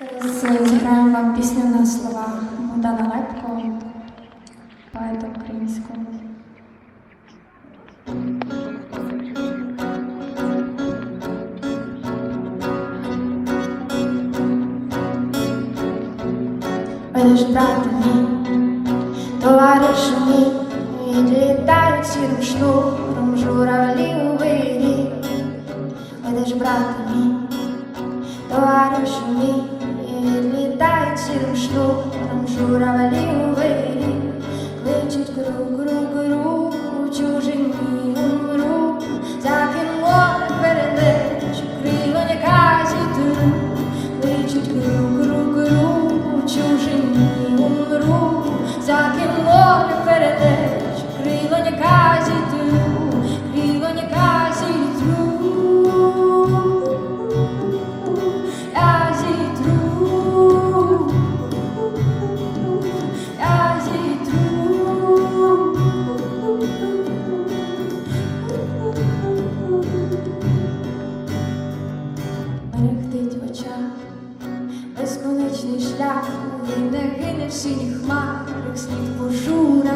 Зараз зіграємо вам пісню на слова Богдана Лепко, поета українського. Будеш брати мій, товаришу мій, відлітають сірим шнуром журавлі у вирі. Будеш брати мій, товаришу мій, відлітають сірим шнуром журавлі у вирі. Кличуть круг, круг, кру, синіх хмарах, слід пожура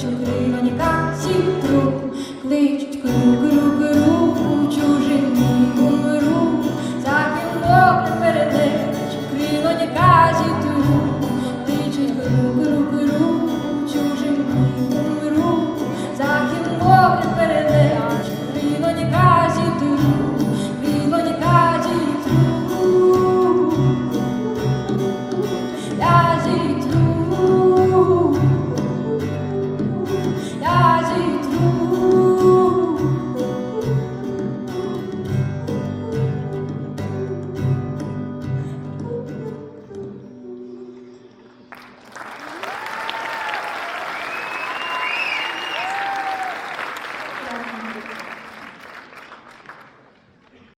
注定